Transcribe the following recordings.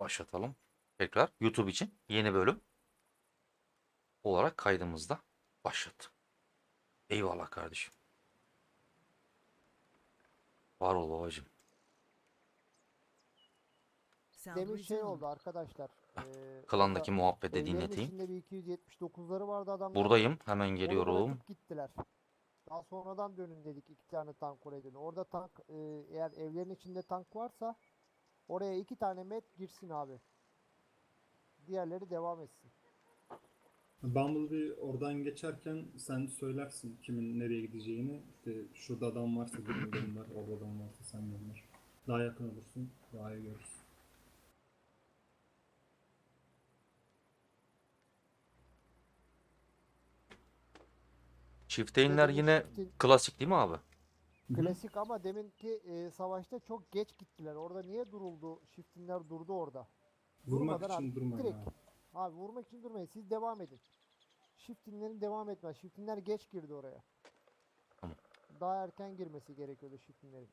başlatalım. Tekrar YouTube için yeni bölüm olarak kaydımızda başlattı. Eyvallah kardeşim. Var ol babacığım. Demin şey oldu arkadaşlar. eee, Klandaki muhabbeti dinleteyim. bir 279'ları vardı adamlar. Buradayım. Hemen geliyorum. gittiler. Daha sonradan dönün dedik iki tane tank oraya dönün. Orada tank eee, eğer evlerin içinde tank varsa oraya iki tane met girsin abi. Diğerleri devam etsin. Bumblebee oradan geçerken sen söylersin kimin nereye gideceğini. İşte şurada adam varsa gidin gönder, orada adam varsa sen gönder. Daha yakın olursun, daha iyi görürsün. Çifteynler yine klasik değil mi abi? Klasik ama deminki eee, savaşta çok geç gittiler. Orada niye duruldu? Shiftinler durdu orada. Vurmak Durmadan için abi, durmayın direkt. abi. Abi vurmak için durmayın. Siz devam edin. Shiftinlerin devam etmez. Shiftinler geç girdi oraya. Tamam. Daha erken girmesi gerekiyordu shiftinlerin.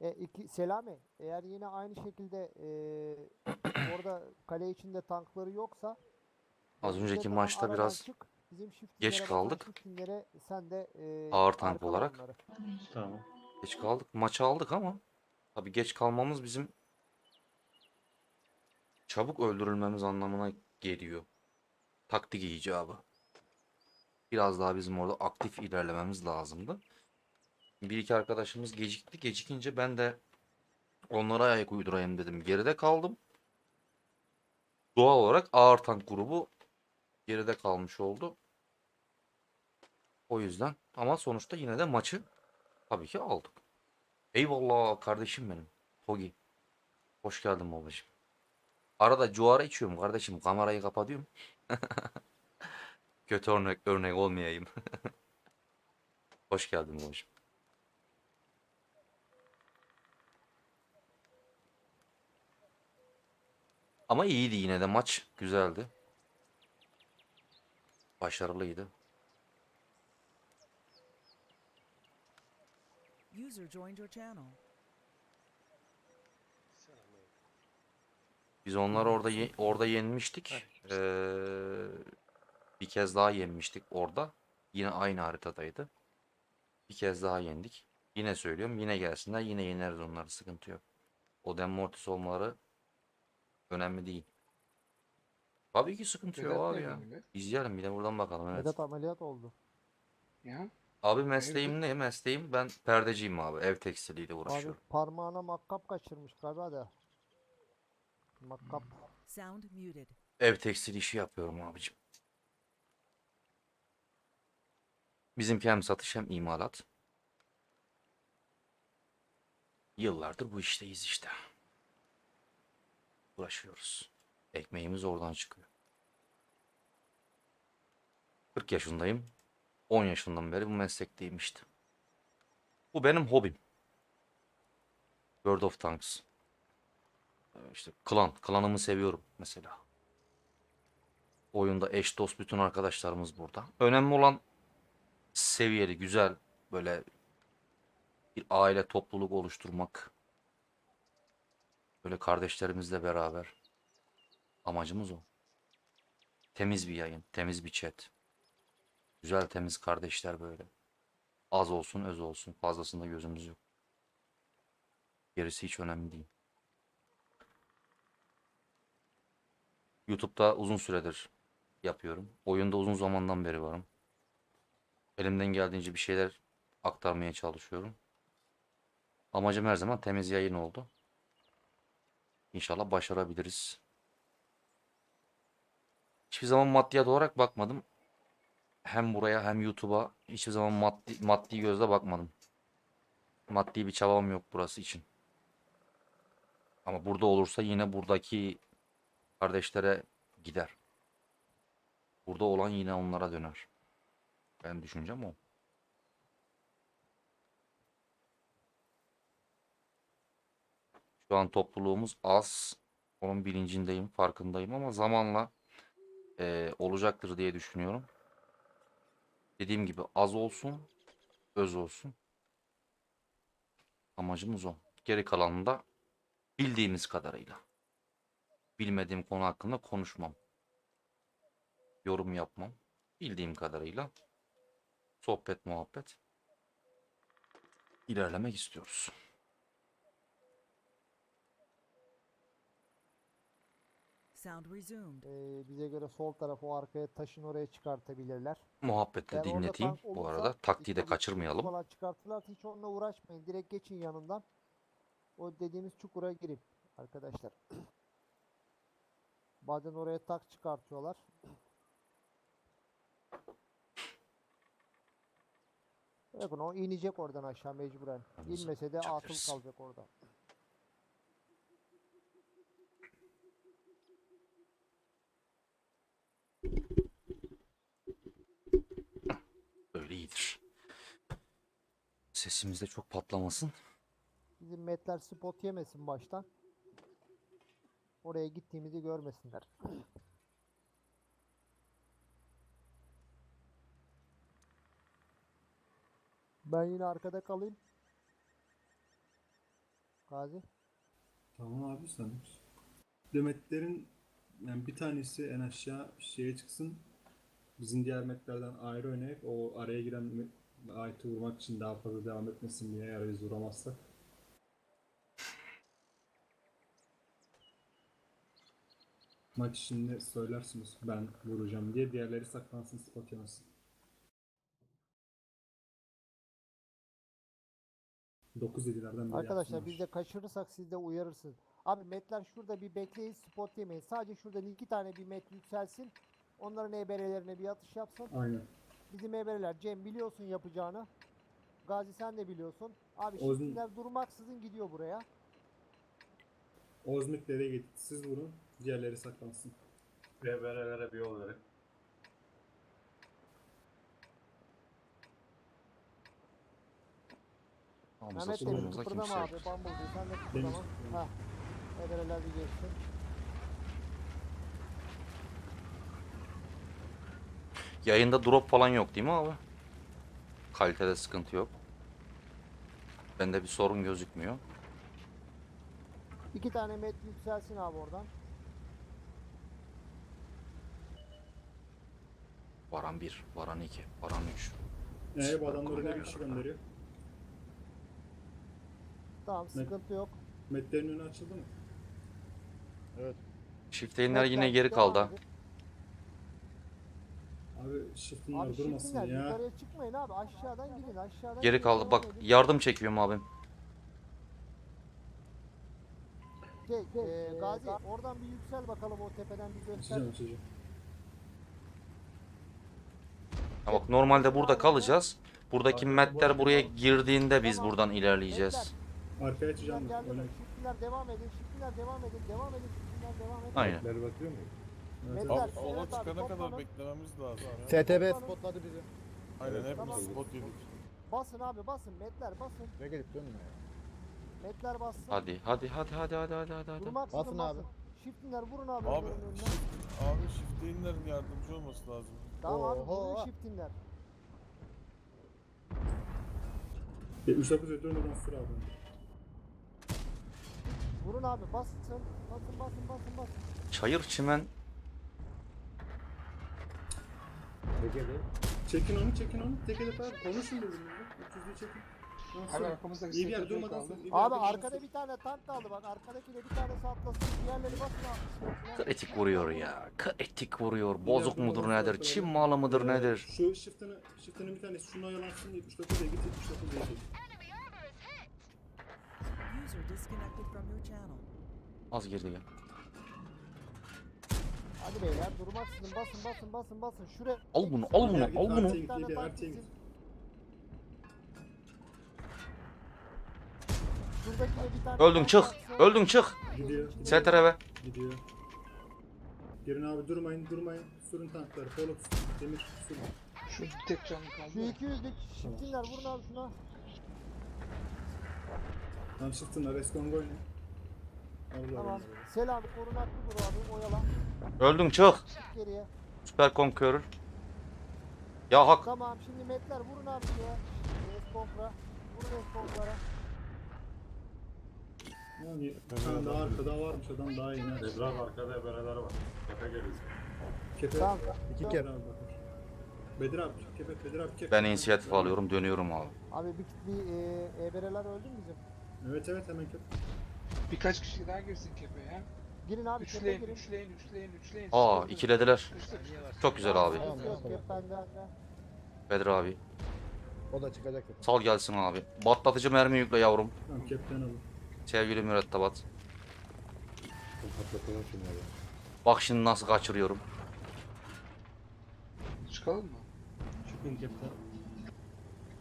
E, iki, Selami, eğer yine aynı şekilde e, orada kale içinde tankları yoksa Az önceki maçta biraz geç kaldık. shiftinlere sen de e, Ağır tank olarak. Tamam. geç kaldık. Maçı aldık ama tabii geç kalmamız bizim çabuk öldürülmemiz anlamına geliyor. Taktik icabı. Biraz daha bizim orada aktif ilerlememiz lazımdı. Bir iki arkadaşımız gecikti. Gecikince ben de onlara ayak uydurayım dedim. Geride kaldım. Doğal olarak ağır tank grubu geride kalmış oldu. O yüzden ama sonuçta yine de maçı tabii ki aldık. Eyvallah kardeşim benim. Togi. Hoş geldin babacığım. Arada cuara içiyorum kardeşim. Kamerayı kapatıyorum. Kötü örnek örnek olmayayım. Hoş geldin babacığım. Ama iyiydi yine de maç. Güzeldi. Başarılıydı. User joined your channel. Biz onları orada ye- orada yenmiştik. Ee, bir kez daha yenmiştik orada. Yine aynı haritadaydı. Bir kez daha yendik. Yine söylüyorum yine gelsinler yine yeneriz onları sıkıntı yok. O Mortis olmaları önemli değil. Tabii ki sıkıntı yok Vedat abi nereden ya. biliyor? İzleyelim bir de buradan bakalım evet. Vedat ameliyat oldu. Ya Abi mesleğim ne? Mesleğim ben perdeciyim abi. Ev tekstiliyle Abi uğraşıyorum. parmağına makkap kaçırmış galiba da. Makkap. Sound muted. Ev tekstil işi yapıyorum abicim. Bizimki hem satış hem imalat. Yıllardır bu işteyiz işte. Uğraşıyoruz. Ekmeğimiz oradan çıkıyor. 40 yaşındayım. 10 yaşından beri bu meslekteyim işte. Bu benim hobim. World of Tanks. Ee, İşte klan. Klanımı seviyorum mesela. Oyunda eş dost bütün arkadaşlarımız burada. Önemli olan seviyeli, güzel böyle bir aile topluluk oluşturmak. Böyle kardeşlerimizle beraber. Amacımız o. Temiz bir yayın, temiz bir chat. Güzel temiz kardeşler böyle. Az olsun, öz olsun. Fazlasında gözümüz yok. Gerisi hiç önemli değil. YouTube'da uzun süredir yapıyorum. Oyunda uzun zamandan beri varım. Elimden geldiğince bir şeyler aktarmaya çalışıyorum. Amacım her zaman temiz yayın oldu. İnşallah başarabiliriz. Hiçbir zaman maddiyat olarak bakmadım. Hem buraya hem YouTube'a hiçbir zaman maddi, maddi gözle bakmadım. Maddi bir çabam yok burası için. Ama burada olursa yine buradaki kardeşlere gider. Burada olan yine onlara döner. Ben düşüncem o. Şu an topluluğumuz az. Onun bilincindeyim, farkındayım ama zamanla eee, olacaktır diye düşünüyorum. Dediğim gibi az olsun, öz olsun. Amacımız o. Geri kalanında bildiğimiz kadarıyla. Bilmediğim konu hakkında konuşmam. Yorum yapmam. Bildiğim kadarıyla sohbet muhabbet ilerlemek istiyoruz. Sound resumed. Ee, bize göre sol tarafı o arkaya taşın oraya çıkartabilirler. Muhabbetle Eğer orada dinleteyim tank bu olursa, arada. Taktiği de işte kaçırmayalım. Falan çıkartırlarsa hiç onunla uğraşmayın. Direkt geçin yanından. O dediğimiz çukura girin arkadaşlar. Bazen oraya tak çıkartıyorlar. Bakın o inecek oradan aşağı mecburen. Yalnız İnmese de atıl kalacak orada. Böyle iyidir. Sesimiz de çok patlamasın. Bizim metler spot yemesin baştan. Oraya gittiğimizi görmesinler. Ben yine arkada kalayım. Gazi. Tamam abi sen. Demetlerin yani bir tanesi en aşağı şeye çıksın. Bizim diğer metlerden ayrı oynayıp o araya giren ayeti vurmak için daha fazla devam etmesin diye eğer biz vuramazsak. Maç içinde söylersiniz ben vuracağım diye diğerleri saklansın spot yemesin. 9-7'lerden biri Arkadaşlar yapsınlar. biz de kaçırırsak siz de uyarırsınız. Abi metler şurada bir bekleyin spot yemeyin. Sadece şuradan iki tane bir met yükselsin. Onların EBR'lerine bir atış yapsın. Aynen. Bizim EBR'ler Cem biliyorsun yapacağını. Gazi sen de biliyorsun. Abi şimdiler durmaksızın gidiyor buraya. Ozmik nereye gitti? Siz vurun. Diğerleri saklansın. BBR'lere bir yol verin. Mehmet de kıpırdama abi. Bumblebee sen de kıpırdama. Ha. EBR'ler bir geçsin. Yayında drop falan yok değil mi abi? Kalitede sıkıntı yok. Bende bir sorun gözükmüyor. İki tane met yükselsin abi oradan. Varan 1, Varan 2, Varan 3. Ee, bu adamlar oraya bir kişi gönderiyor. Tamam sıkıntı yok. Metlerin önü açıldı mı? Shift yayınlar yine geri kaldı. ha. Abi shift'inler Abi durmasın şimdiler ya. yukarıya çıkmayın abi. Aşağıdan gidin. Aşağıdan Geri gidin, kaldı. devam Bak edin. yardım çekiyorum abim. Şey, e, Gazi oradan bir yüksel bakalım o tepeden bir göster. Açacağım açacağım. Ha bak normalde burada kalacağız. Buradaki metler buraya girdiğinde biz buradan ilerleyeceğiz. Arkaya açacağım. geldi. Öyle. Şiftiler devam edin. Şiftiler devam edin. Devam edin. Şiftiler devam edin. Aynen. Metleri bakıyor muyuz? Evet. Abi sola çıkana kadar beklememiz lazım ya. STB spotladı bizi. Aynen hepimiz Tamam. spot yedik. Basın abi basın. Metler basın. Ne gelip dönme ya. Metler bassın. Hadi hadi hadi hadi hadi hadi hadi. hadi. Durmaksızın Basın basın. abi. Şiftinler vurun abi. Abi shift, abi shift'inlerin yardımcı olması lazım. Tamam abi Oho. vurun şiftinler. 79 ödülmeden sıra abi. Vurun abi basın. Basın basın basın basın. Çayır çimen Tekede. Çekin onu çekin onu. Tek hedef abi. Konuşun birbirinizle. 300'lüğü çekin. Abi arkamızda bir İyi bir yer durmadan sıra. iyi bir Abi durmadan arkada bir tane tank kaldı bak. Arkadakiyle bir tanesi atlasın. Diğerleri basın abi. kritik vuruyor ya. Kritik vuruyor. Bozuk mudur nedir? Çin malı mıdır Ee, nedir? Şu shift'ini, shift'ini bir tanesi şunu oyalansın 79'a git 79'a git. User disconnected from your channel. Az geride gel. Hadi beyler durmaksızın basın basın basın basın. Şuraya. Al bunu al bunu al bunu. Bir tane tank Ertuğrul git. gitsin. Şuradakine bir tane Öldün tank çık. Öldün çık. Gidiyor. STRV. Gidiyor. Girin abi durmayın durmayın. Sürün tankları. Polo demir sürün. Şu tek canlı kaldı. Şu 200'lük şiftinler vurun abi şuna. Tamam shift'ınla reskonga oynayın. Allah Tamam. Selam korunaklı dur abi oyala. Öldün çık. Çık geriye. Süper Conqueror. Ya hak. Tamam şimdi metler vurun abi şeye. Eskonfra. Vurun eskonflara. Yani tane daha arkada varmış adam daha. Bedri abi arkada ebereler var. Geliyor. Kepe Tamam. iki bakar. Bedir abi kepe Bedir abi kepe. Ben inisiyatif alıyorum dönüyorum abi. Abi bir, bir e, EBR'ler öldü mü bizim? Evet evet hemen kepe. Birkaç kişi daha girsin kepeye. Girin abi kepe Üçleyin, girin. üçleyin, üçleyin, üçleyin. Aa ikilediler. Çok güzel abi. Yok yok kep bende. Bedir abi. O da çıkacak. Sal gelsin abi. Batlatıcı mermi yükle yavrum. Tamam kepten alın. Sevgili mürettebat. Patlatalım şunları. Bak şimdi nasıl kaçırıyorum. Çıkalım mı? Çıkın kepten.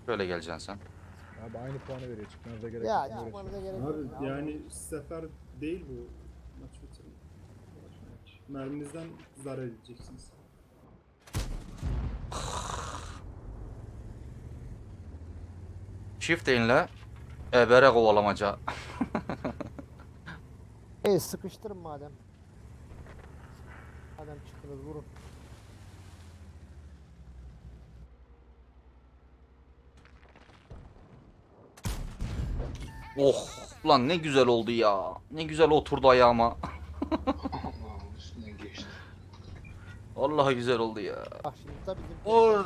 Böyle geleceksin sen. Abi aynı puanı veriyor. Çıkmanıza gerek Ya yok. çıkmanıza gerek yok. Abi ya. yani sefer değil bu. Maç bitirin. Merminizden zarar edeceksiniz. Shift inle. Ebere kovalamaca. E sıkıştırın madem. Madem çıktınız vurun. Oh. Ulan ne güzel oldu ya. Ne güzel oturdu ayağıma. Allah'ım. Vallahi güzel oldu ya. Bak şimdi Vur.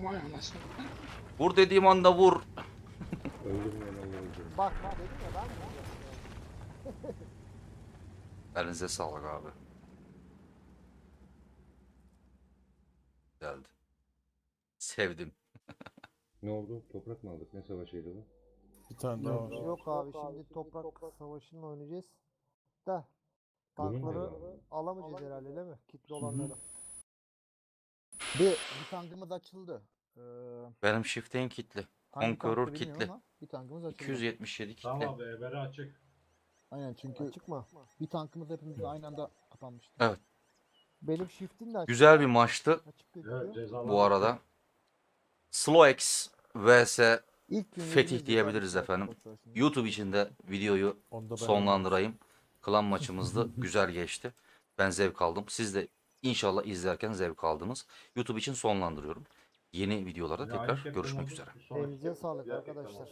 Vay anasını. Vur dediğim anda vur. Öldürmeyen Allah öldürür. Bak bak dedim ya ben mi? Elinize sağlık abi. Geldi. Sevdim. Ne oldu? Toprak mı aldık? Ne savaşıydı bu? Bir tane daha var. Yok abi şimdi toprak savaşını oynayacağız. Da tankları ya? alamayacağız herhalde değil mi? Kitli olanları. Bir, bir tankımız açıldı. Ee, Benim shift'in kitli. hangi Conqueror tankı bilmiyorum kitli. ama Bir tankımız açıldı. 277 kitli. Tamam abi ebere açık. Aynen çünkü Çıkma. bir tankımız hepimiz aynı anda kapanmıştı. Evet. Benim shift'im de açık. Güzel bir maçtı Açık Evet cezalar. bu arada. Slowex vs İlk gün Fetih diyebiliriz efendim. YouTube için de videoyu sonlandırayım. Klan maçımızdı. Güzel geçti. Ben zevk aldım. Siz de inşallah izlerken zevk aldınız. YouTube için sonlandırıyorum. Yeni videolarda tekrar görüşmek üzere. Elinize sağlık arkadaşlar.